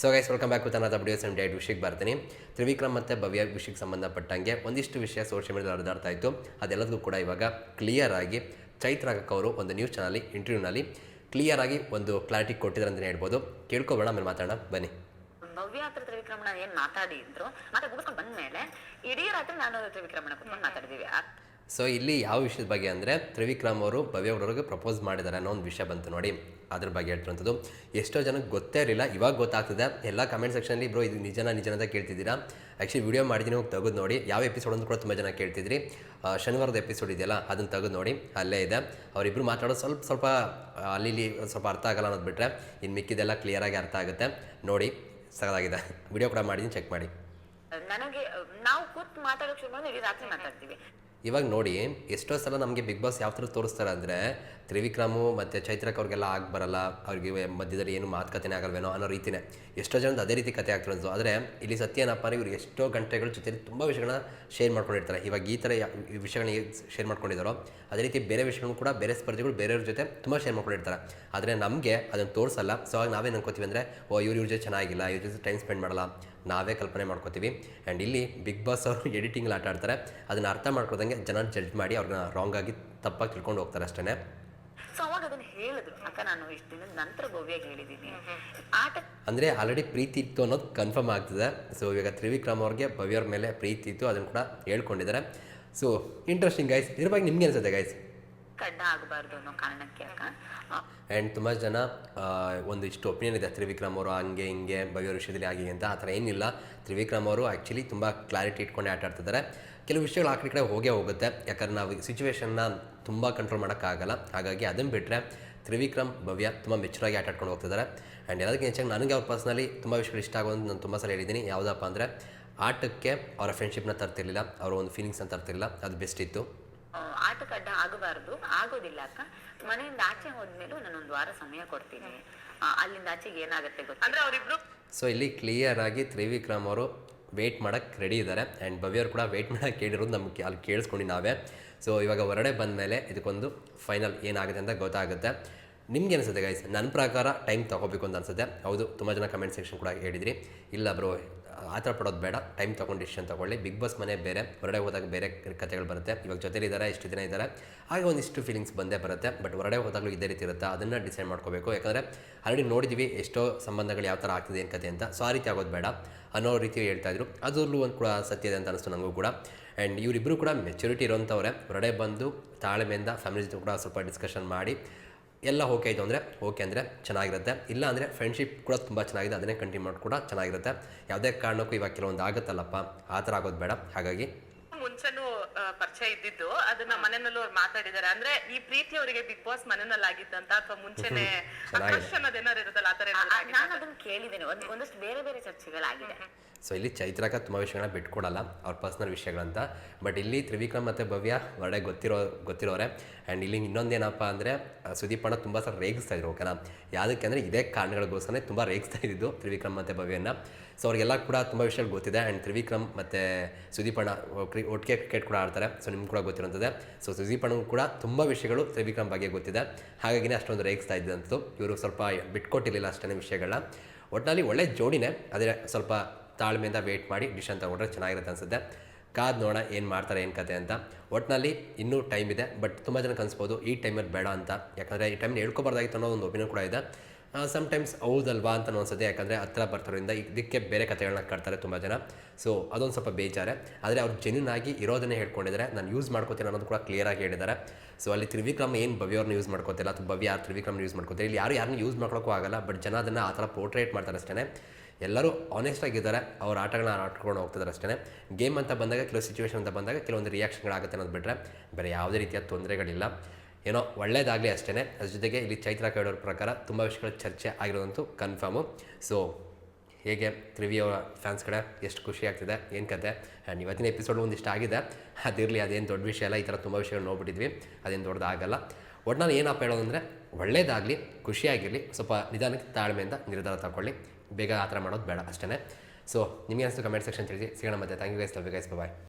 So guys welcome back with ಅನ್ನೋದು videos and date ವಿಷಯಕ್ಕೆ ಬರ್ತೀನಿ ತ್ರಿವಿಕ್ರಮ್ ಮತ್ತು ಭವ್ಯ ವಿಷಯಕ್ಕೆ ಸಂಬಂಧಪಟ್ಟಂಗೆ ಒಂದಿಷ್ಟು ವಿಷಯ ಸೋಷಿಯಲ್ ಮೀಡಿಯಾದಲ್ಲಿ ಹರಿದಾಡ್ತಾ ಇತ್ತು ಅದೆಲ್ಲದಕ್ಕೂ ಕೂಡ ಇವಾಗ ಕ್ಲಿಯರ್ ಆಗಿ ಚೈತ್ರ ಅಕ್ಕ ಅವರು ಒಂದು ನ್ಯೂಸ್ ಚಾನಲ್ಲಿ ಇಂಟರ್ವ್ಯೂನಲ್ಲಿ ಕ್ಲಿಯರ್ ಆಗಿ ಒಂದು ಕ್ಲಾರಿಟಿ ಕೊಟ್ಟಿದ್ದಾರೆ ಅಂತಲೇ ಹೇಳ್ಬೋದು. ಕೇಳ್ಕೊಬೇಡ, ಆಮೇಲೆ ಮಾತಾಡೋಣ. ಬನ್ನಿ. ಭವ್ಯ ಹತ್ರ ತ್ರಿವಿಕ್ರಮಣ ಏನು ಮಾತಾಡಿದ್ರು ಮತ್ತೆ ಮುಗಿಸ್ಕೊಂಡು ಬಂದ್ಮೇಲೆ ಇಡೀ ರಾತ್ರಿ ನಾನು ತ್ರಿವಿಕ್ರಮಣ ಕುತ್ಕೊಂಡು ಮಾತಾಡಿದೀವಿ. ಆ- ಸೊ ಇಲ್ಲಿ ಯಾವ ವಿಷಯದ ಬಗ್ಗೆ ಅಂದರೆ ತ್ರಿವಿಕ್ರಮ್ ಅವರು ಭವ್ಯ ಅವ್ರವ್ರಿಗೆ ಪ್ರಪೋಸ್ ಮಾಡಿದ್ದಾರೆ ಅನ್ನೋ ಒಂದು ವಿಷಯ ಬಂತು ನೋಡಿ. ಅದ್ರ ಬಗ್ಗೆ ಹೇಳ್ತಿರೋಂಥದ್ದು. ಎಷ್ಟೋ ಜನಕ್ಕೆ ಗೊತ್ತೇ ಇರಲಿಲ್ಲ, ಇವಾಗ ಗೊತ್ತಾಗ್ತದೆ. ಎಲ್ಲ ಕಮೆಂಟ್ ಸೆಕ್ಷನಲ್ಲಿ ಬ್ರೋ ಇದು ನಿಜನ ನಿಜನ ಅಂತ ಕೇಳ್ತಿದ್ದೀರಾ? ಆ್ಯಕ್ಚುಲಿ ವಿಡಿಯೋ ಮಾಡಿದ್ದೀನಿ ಹೋಗಿ ತೆಗೆದು ನೋಡಿ. ಯಾವ ಎಪಿಸೋಡ್ ಅಂತ ಕೂಡ ತುಂಬ ಜನ ಕೇಳ್ತಿದ್ರಿ. ಶನಿವಾರದ ಎಪಿಸೋಡ್ ಇದೆಯಲ್ಲ, ಅದನ್ನು ತೆಗೆದು ನೋಡಿ. ಅಲ್ಲೇ ಇದೆ. ಅವರಿಬ್ಬರು ಮಾತಾಡೋದು ಸ್ವಲ್ಪ ಸ್ವಲ್ಪ, ಅಲ್ಲಿ ಸ್ವಲ್ಪ ಅರ್ಥ ಆಗಲ್ಲ ಅನ್ನೋದು ಬಿಟ್ಟರೆ ಇನ್ನು ಮಿಕ್ಕಿದೆಲ್ಲ ಕ್ಲಿಯರಾಗಿ ಅರ್ಥ ಆಗುತ್ತೆ. ನೋಡಿ ಸಗದಾಗಿದೆ ವಿಡಿಯೋ ಕೂಡ ಮಾಡಿದ್ದೀನಿ ಚೆಕ್ ಮಾಡಿ. ನನಗೆ, ನಾವು ಕೂತ್ ಮಾತಾಡೋಕೆ ಶುರು ರಾತ್ರಿ ಮಾತಾಡ್ತೀವಿ. ಇವಾಗ ನೋಡಿ, ಎಷ್ಟೋ ಸಲ ನಮಗೆ ಬಿಗ್ ಬಾಸ್ ಯಾವ ಥರ ತೋರಿಸ್ತಾರೆ ಅಂದರೆ, ತ್ರಿವಿಕ್ರಮು ಮತ್ತು ಚೈತ್ರಕ್ ಅವ್ರಿಗೆಲ್ಲ ಆಗಿ ಬರಲ್ಲ, ಅವ್ರಿಗೆ ಮಧ್ಯದಲ್ಲಿ ಏನು ಮಾತುಕತೆನೇ ಆಗಲ್ವೇನೋ ಅನ್ನೋ ರೀತಿನೇ. ಎಷ್ಟೋ ಜನದ ಅದೇ ರೀತಿ ಕತೆ ಆಗ್ತಿರೋದು ಆದರೆ, ಇಲ್ಲಿ ಸತ್ಯ ಏನಪ್ಪ ಅಂದರೆ ಇವ್ರು ಎಷ್ಟೋ ಗಂಟೆಗಳ ಜೊತೆ ತುಂಬ ವಿಷಯಗಳನ್ನ ಶೇರ್ ಮಾಡ್ಕೊಂಡಿರ್ತಾರೆ. ಇವಾಗ ಈ ಥರ ವಿಷಯಗಳನ್ನ ಶೇರ್ ಮಾಡ್ಕೊಂಡಿದ್ದಾರೋ ಅದೇ ರೀತಿ ಬೇರೆ ವಿಷಯಗಳು ಕೂಡ, ಬೇರೆ ಸ್ಪರ್ಧೆಗಳು ಬೇರೆಯವ್ರ ಜೊತೆ ತುಂಬ ಶೇರ್ ಮಾಡ್ಕೊಂಡಿರ್ತಾರೆ. ಆದರೆ ನಮಗೆ ಅದನ್ನು ತೋರಿಸಲ್ಲ. ಸೊ ಆಗ ನಾವೇನು ಅನ್ಕೋತೀವಿ ಅಂದರೆ, ಓ, ಇವ್ರ ಇವ್ರ ಜೊತೆ ಚೆನ್ನಾಗಿಲ್ಲ, ಇವ್ರ ಜೊತೆ ಟೈಮ್ ಸ್ಪೆಂಡ್ ಮಾಡಲ್ಲ. ನಾವೇ ಕಲ್ಪನೆ ಮಾಡ್ಕೋತೀವಿ. ಆ್ಯಂಡ್ ಇಲ್ಲಿ ಬಿಗ್ ಬಾಸ್ ಅವರು ಎಡಿಟಿಂಗ್ ಆಟ ಆಡ್ತಾರೆ. ಅದನ್ನು ಅರ್ಥ ಮಾಡ್ಕೊಳ್ದಂಗೆ ಜನ ಜಡ್ಜ್ ಮಾಡಿ ಅವ್ರನ್ನ ರಾಂಗ್ ಆಗಿ ತಪ್ಪಾಗಿ ತಿಳ್ಕೊಂಡು ಹೋಗ್ತಾರೆ ಅಷ್ಟೇ ಸೊ ಅವಾಗ ಅದನ್ನ ಹೇಳಿದ್ರು ಅಕ್ಕ ನಾನು ಇಷ್ಟು ದಿನದ ನಂತರ ಭವ್ಯಗೆ ಹೇಳಿದ್ದೀನಿ ಆಟ ಅಂದರೆ ಆಲ್ರೆಡಿ ಪ್ರೀತಿ ಇತ್ತು ಅನ್ನೋದು ಕನ್ಫರ್ಮ್ ಆಗ್ತದೆ. ಸೊ ಇವಾಗ ತ್ರಿವಿಕ್ರಮ್ ಅವ್ರಿಗೆ ಭವ್ಯವ್ರ ಮೇಲೆ ಪ್ರೀತಿ ಇತ್ತು ಅದನ್ನು ಕೂಡ ಹೇಳ್ಕೊಂಡಿದ್ದಾರೆ. ಸೊ ಇಂಟ್ರೆಸ್ಟಿಂಗ್ ಗೈಸ್ ಇದ್ರ ಬಗ್ಗೆ ನಿಮ್ಗೆ ಅನ್ಸುತ್ತೆ ಗೈಸ್ ಕಡ್ಡ ಆಗಬಾರ್ದು ಅನ್ನೋ ಕಾರಣಕ್ಕೆ ಅಕ್ಕ. ಆ್ಯಂಡ್ ತುಂಬ ಜನ ಒಂದು ಇಷ್ಟು ಒಪಿನಿಯನ್ ಇದೆ. ತ್ರಿವಿಕ್ರಮ್ ಅವರು ಹಂಗೆ, ಹಿಂಗೆ ಭವ್ಯ ವಿಷಯದಲ್ಲಿ ಆಗಿ ಅಂತ, ಆ ಥರ ಏನಿಲ್ಲ. ತ್ರಿವಿಕ್ರಮ್ ಅವರು ಆ್ಯಕ್ಚುಲಿ ತುಂಬ ಕ್ಲಾರಿಟಿ ಇಟ್ಕೊಂಡು ಆಟ ಆಡ್ತಿದ್ದಾರೆ. ಕೆಲವು ವಿಷಯಗಳು ಆ ಕಡೆ ಕಡೆ ಹೋಗೇ ಹೋಗುತ್ತೆ. ಯಾಕಂದ್ರೆ ನಾವು ಸಿಚುವೇಶನ್ನ ತುಂಬ ಕಂಟ್ರೋಲ್ ಮಾಡೋಕ್ಕಾಗಲ್ಲ. ಹಾಗಾಗಿ ಅದನ್ನು ಬಿಟ್ಟರೆ ತ್ರಿವಿಕ್ರಮ್, ಭವ್ಯ ತುಂಬ ಮೆಚ್ಚುರಾಗಿ ಆಟ ಆಡ್ಕೊಂಡು ಹೋಗ್ತಿದ್ದಾರೆ. ಆ್ಯಂಡ್ ಎಲ್ಲದಕ್ಕೆ ಹೆಚ್ಚಾಗಿ ನನಗೆ ಅವ್ರ ಪರ್ಸ್ನಲಿ ತುಂಬ ವಿಷಯಗಳು ಇಷ್ಟ ಆಗೋದು ನಾನು ತುಂಬ ಸಲ ಹೇಳಿದ್ದೀನಿ. ಯಾವುದಪ್ಪ ಅಂದರೆ ಆಟಕ್ಕೆ ಅವರ ಫ್ರೆಂಡ್ಶಿಪ್ನ ತರ್ತಿರ್ಲಿಲ್ಲ. ಅವರ ಒಂದು ಫೀಲಿಂಗ್ಸ್ನ ತರ್ತಿರ್ಲಿಲ್ಲ. ಅದು ಬೆಸ್ಟ್ ಇತ್ತು. ಅಡ್ಡ ಆಗಬಾರ್ದು ಆಗೋದಿಲ್ಲ ಅಕ್ಕ. ಮನೆಯಿಂದ ಆಚೆ ಹೋದ್ಮೇಲೂ ನಾನು ಒಂದು ವಾರ ಸಮಯ ಕೊಡ್ತೀನಿ. ಅಲ್ಲಿಂದ ಆಚೆಗೆ ಏನಾಗುತ್ತೆ ಗೊತ್ತಿಲ್ಲ ಅಂದ್ರೆ ಅವರಿಬ್ರು? ಸೊ ಇಲ್ಲಿ ಕ್ಲಿಯರ್ ಆಗಿ ತ್ರಿವಿಕ್ರಮ್ ಅವರು ವೆಯ್ಟ್ ಮಾಡೋಕ್ಕೆ ರೆಡಿ ಇದ್ದಾರೆ ಆ್ಯಂಡ್ ಭವ್ಯರು ಕೂಡ ವೇಟ್ ಮಾಡೋಕ್ಕೆ ಕೇಳಿರೋದು ನಮಗೆ ಅಲ್ಲಿ ಕೇಳಿಸ್ಕೊಂಡು ನಾವೇ. ಸೊ ಇವಾಗ ಹೊರಡೆ ಬಂದ ಮೇಲೆ ಇದಕ್ಕೊಂದು ಫೈನಲ್ ಏನಾಗುತ್ತೆ ಅಂತ ಗೊತ್ತಾಗುತ್ತೆ. ನಿಮ್ಗೆ ಅನಿಸುತ್ತೆ ಗೈಸ್ ನನ್ನ ಪ್ರಕಾರ ಟೈಮ್ ತೊಗೋಬೇಕು ಅಂತ ಅನ್ಸುತ್ತೆ. ಹೌದು ತುಂಬ ಜನ ಕಮೆಂಟ್ ಸೆಕ್ಷನ್ ಕೂಡ ಹೇಳಿದ್ರಿ. ಇಲ್ಲ ಬ್ರೋ ಆ ಥರ ಪಡೋದು ಬೇಡ. ಟೈಮ್ ತೊಗೊಂಡು ಡಿಸಿಷನ್ ತೊಗೊಳ್ಳಿ. ಬಿಗ್ ಬಾಸ್ ಮನೆ ಬೇರೆ ಹೊರಡೆ ಹೋದಾಗ ಬೇರೆ ಕಥೆಗಳು ಬರುತ್ತೆ. ಇವಾಗ ಜೊತೆಲಿದ್ದಾರೆ ಇಷ್ಟು ದಿನ ಇದ್ದಾರೆ ಹಾಗೆ ಒಂದಿಷ್ಟು ಫೀಲಿಂಗ್ಸ್ ಬಂದೇ ಬರುತ್ತೆ. ಬಟ್ ಹೊರಡೆ ಹೋದಾಗಲೂ ಇದೇ ರೀತಿ ಇರುತ್ತೆ. ಅದನ್ನು ಡಿಸೈಡ್ ಮಾಡ್ಕೋಬೇಕು. ಯಾಕಂದರೆ ಆಲ್ರೆಡಿ ನೋಡಿದ್ದೀವಿ ಎಷ್ಟೋ ಸಂಬಂಧಗಳು ಯಾವ ಥರ ಆಗ್ತಿದೆ ಏನು ಕತೆ ಅಂತ. ಸೊ ಆ ರೀತಿ ಆಗೋದು ಬೇಡ ಅನ್ನೋ ರೀತಿ ಹೇಳ್ತಾ ಇದ್ರು. ಅದರಲ್ಲೂ ಒಂದು ಕೂಡ ಸತ್ಯ ಇದೆ ಅಂತ ಅನಿಸ್ತು ನನಗೂ ಕೂಡ. ಆ್ಯಂಡ್ ಇವರಿಬ್ಬರು ಕೂಡ ಮೆಚುರಿಟಿ ಇರೋಂಥವ್ರೆ. ಹೊರಡೆ ಬಂದು ತಾಳ್ಮೆಯಿಂದ ಫ್ಯಾಮಿಲಿ ಜೊತೆ ಕೂಡ ಸ್ವಲ್ಪ ಡಿಸ್ಕಷನ್ ಮಾಡಿ. ಎಲ್ಲ ಓಕೆ ಇದು ಅಂದರೆ ಓಕೆ ಅಂದರೆ ಚೆನ್ನಾಗಿರುತ್ತೆ. ಇಲ್ಲ ಅಂದರೆ ಫ್ರೆಂಡ್ಶಿಪ್ ಕೂಡ ತುಂಬ ಚೆನ್ನಾಗಿದೆ ಅದನ್ನೇ ಕಂಟಿನ್ಯೂ ಮಾಡಿ ಕೂಡ ಚೆನ್ನಾಗಿರುತ್ತೆ. ಯಾವುದೇ ಕಾರಣಕ್ಕೂ ಇವಾಗ ಕೆಲವೊಂದು ಆಗುತ್ತಲ್ಲಪ್ಪ ಆ ಥರ ಆಗೋದು ಬೇಡ. ಹಾಗಾಗಿ ಮುಂಚೆನೂ ಪರಿಚಯ ಇದ್ದಿದ್ದು ಅದನ್ನ ಮನೆಯಲ್ಲೂ ಅವ್ರು ಮಾತಾಡಿದ್ದಾರೆ. ಅಂದ್ರೆ ಈ ಪ್ರೀತಿ ಅವರಿಗೆ ಬಿಗ್ ಬಾಸ್ ಮನೆಯಲ್ಲಿ ಆಗಿದ್ದಂತ ಅಥವಾ ಮುಂಚೆನೆ ಆಕರ್ಷಣ ಅದೇನಾರು ಇರುತ್ತಲ್ಲ ಆತರ? ನಾನು ಅದನ್ನ ಕೇಳಿದ್ದೇನೆ. ಒಂದ್ ಒಂದಷ್ಟು ಬೇರೆ ಬೇರೆ ಚರ್ಚೆಗಳಾಗಿದೆ. ಸೊ ಇಲ್ಲಿ ಚೈತ್ರಕ ತುಂಬ ವಿಷಯಗಳನ್ನ ಬಿಟ್ಕೊಡಲ್ಲ, ಅವ್ರ ಪರ್ಸ್ನಲ್ ವಿಷಯಗಳಂತ. ಬಟ್ ಇಲ್ಲಿ ತ್ರಿವಿಕ್ರಮ್ ಮತ್ತು ಭವ್ಯ ಹೊರಡೆ ಗೊತ್ತಿರೋ, ಗೊತ್ತಿರೋರೆ. ಆ್ಯಂಡ್ ಇಲ್ಲಿ ಇನ್ನೊಂದೇನಪ್ಪ ಅಂದರೆ ಸುದೀಪ್ ಅಣ್ಣ ತುಂಬ ಸಲ ರೇಗಿಸ್ತಾ ಇದ್ರು ಓಕೆನಾ ಯಾವುದಕ್ಕೆ ಅಂದರೆ ಇದೇ ಕಾರಣಗಳಿಗೋಸ್ಕರ ತುಂಬ ರೇಗಿಸ್ತಾ ಇದ್ದಿದ್ದು ತ್ರಿವಿಕ್ರಮ್ ಮತ್ತು ಭವ್ಯನ ಸೊ ಅವ್ರಿಗೆಲ್ಲ ಕೂಡ ತುಂಬ ವಿಷಯಗಳು ಗೊತ್ತಿದೆ. ಆ್ಯಂಡ್ ತ್ರಿವಿಕ್ರಮ್ ಮತ್ತು ಸುದೀಪ್ ಅಣ್ಣ ಕ್ರಿ, ಒಟ್ಟಿಗೆ ಕ್ರಿಕೆಟ್ ಕೂಡ ಆಡ್ತಾರೆ. ಸೊ ನಿಮ್ಗೆ ಕೂಡ ಗೊತ್ತಿರೋಂಥದ್ದೇ. ಸೊ ಸುದೀಪ್ ಅಣ್ಣಗೂ ಕೂಡ ತುಂಬ ವಿಷಯಗಳು ತ್ರಿವಿಕ್ರಮ್ ಬಗ್ಗೆ ಗೊತ್ತಿದೆ. ಹಾಗಾಗಿನೇ ಅಷ್ಟೊಂದು ರೇಗಿಸ್ತಾ ಇದ್ದಂಥದ್ದು ಇವರು ಸ್ವಲ್ಪ ಬಿಟ್ಕೊಟ್ಟಿರಲಿಲ್ಲ ಅಷ್ಟೇ ವಿಷಯಗಳನ್ನ. ಒಟ್ಟಿನಲ್ಲಿ ಒಳ್ಳೆ ಜೋಡಿನೇ. ಅದೇ ಸ್ವಲ್ಪ ತಾಳ್ಮೆಯಿಂದ ವೆಯ್ಟ್ ಮಾಡಿ ಡಿಶನ್ ತೊಗೊಂಡ್ರೆ ಚೆನ್ನಾಗಿರುತ್ತೆ ಅನ್ಸುತ್ತೆ. ಕಾದ್ ನೋಡೋಣ ಏನು ಮಾಡ್ತಾರೆ, ಏನು ಕತೆ ಅಂತ. ಒಟ್ಟಿನಲ್ಲಿ ಇನ್ನೂ ಟೈಮ್ ಇದೆ ಬಟ್ ತುಂಬ ಜನ ಕನಿಸ್ಬೋದು, ಈ ಟೈಮಲ್ಲಿ ಬೇಡ ಅಂತ. ಯಾಕಂದರೆ ಈ ಟೈಮ್ನ ಹೇಳ್ಕೊಬಾರ್ದಾಗಿತ್ತು ಅನ್ನೋ ಒಂದು ಒಪಿನಿಯನ್ ಕೂಡ ಇದೆ. ಸಮ್ಟೈಮ್ಸ್ ಹೌದಲ್ವಾ ಅಂತ ಅನ್ಸುತ್ತೆ ಯಾಕಂದರೆ ಹತ್ರ ಬರ್ತಿರೋದ್ರಿಂದ ಇದಕ್ಕೆ ಬೇರೆ ಕಥೆಗಳನ್ನ ಕಟ್ತಾರೆ ತುಂಬ ಜನ. ಸೊ ಅದೊಂದು ಸ್ವಲ್ಪ ಬೇಜಾರೆ. ಆದರೆ ಅವ್ರು ಜೆನ್ಯೂನ್ ಆಗಿ ಇರೋದನ್ನೇ ಹೇಳ್ಕೊಂಡಿದ್ದಾರೆ ನಾನು ಯೂಸ್ ಮಾಡ್ಕೋತೀನಿ ಅನ್ನೋದು ಕೂಡ ಕ್ಲಿಯರಾಗಿ ಹೇಳಿದ್ದಾರೆ. ಸೊ ಅಲ್ಲಿ ತ್ರಿವಿಕ್ರಮ್ ಏನು ಭವ್ಯವ್ರನ್ನ ಯೂಸ್ ಮಾಡ್ಕೋತಿಲ್ಲ, ಅಥವಾ ಭವ್ಯ ಯಾರು ತ್ರಿವಿಕ್ರಮ್ ಯೂಸ್ ಮಾಡ್ಕೋತಾರೆ ಇಲ್ಲಿ ಯಾರು ಯಾರನ್ನ ಯೂಸ್ ಮಾಡ್ಕೊಳಕ್ಕೂ ಆಗಲ್ಲ ಬಟ್ ಜನ ಅದನ್ನು ಆ ಥರ ಪೋರ್ಟ್ರೇಟ್ ಮಾಡ್ತಾರೆ ಅಷ್ಟೇ ಎಲ್ಲರೂ ಆನೆಸ್ಟ್ ಆಗಿದ್ದಾರೆ ಅವ್ರ ಆಟಗಳನ್ನ ಆಡ್ಕೊಂಡು ಹೋಗ್ತಿದ್ದಾರೆ ಅಷ್ಟೇ ಗೇಮ್ ಅಂತ ಬಂದಾಗ ಕೆಲವು ಸಿಚುವೇಶನ್ ಅಂತ ಬಂದಾಗ ಕೆಲವೊಂದು ರಿಯಾಕ್ಷನ್ಗಳಾಗುತ್ತೆ ಅನ್ನೋದು ಬಿಟ್ಟರೆ ಬೇರೆ ಯಾವುದೇ ರೀತಿಯ ತೊಂದರೆಗಳಿಲ್ಲ. ಏನೋ ಒಳ್ಳೇದಾಗಲಿ ಅಷ್ಟೇ ಅದ್ರ ಜೊತೆಗೆ ಇಲ್ಲಿ ಚೈತ್ರ ಕೇಳೋರ ಪ್ರಕಾರ ತುಂಬ ವಿಷಯಗಳ ಚರ್ಚೆ ಆಗಿರೋದಂತೂ ಕನ್ಫರ್ಮು ಸೊ ಹೇಗೆ ತ್ರಿವಿಯ ಫ್ಯಾನ್ಸ್ ಕಡೆ ಎಷ್ಟು ಖುಷಿ ಆಗ್ತಿದೆ, ಏನು ಕತೆ? ಆ್ಯಂಡ್ ಇವತ್ತಿನ ಎಪಿಸೋಡ್ ಒಂದಿಷ್ಟು ಆಗಿದೆ. ಅದಿರಲಿ ಅದೇನು ದೊಡ್ಡ ವಿಷಯ ಅಲ್ಲ, ಈ ಥರ ತುಂಬ ವಿಷಯಗಳು ನೋಡ್ಬಿಟ್ಟಿದ್ವಿ. ಅದೇನು ದೊಡ್ಡದಾಗಲ್ಲ ನಾನು ಏನಪ್ಪ ಹೇಳೋದಂದರೆ, ಒಳ್ಳೇದಾಗಲಿ, ಖುಷಿಯಾಗಿರಲಿ, ಸ್ವಲ್ಪ ನಿಧಾನಕ್ಕೆ ತಾಳ್ಮೆಯಿಂದ ನಿರ್ಧಾರ ತಗೊಳ್ಳಿ ಬೇಗ ಆ ಥರ ಮಾಡೋದು ಬೇಡ ಅಷ್ಟೇ ಸೊ ನಿಮಗೆ ಅನಿಸ್ತು ಕಮೆಂಟ್ ಸೆಕ್ಷನ್ ತಿಳಿಸಿ. ಸಿಗೋಣ ಮತ್ತೆ. Thank you guys love you guys bye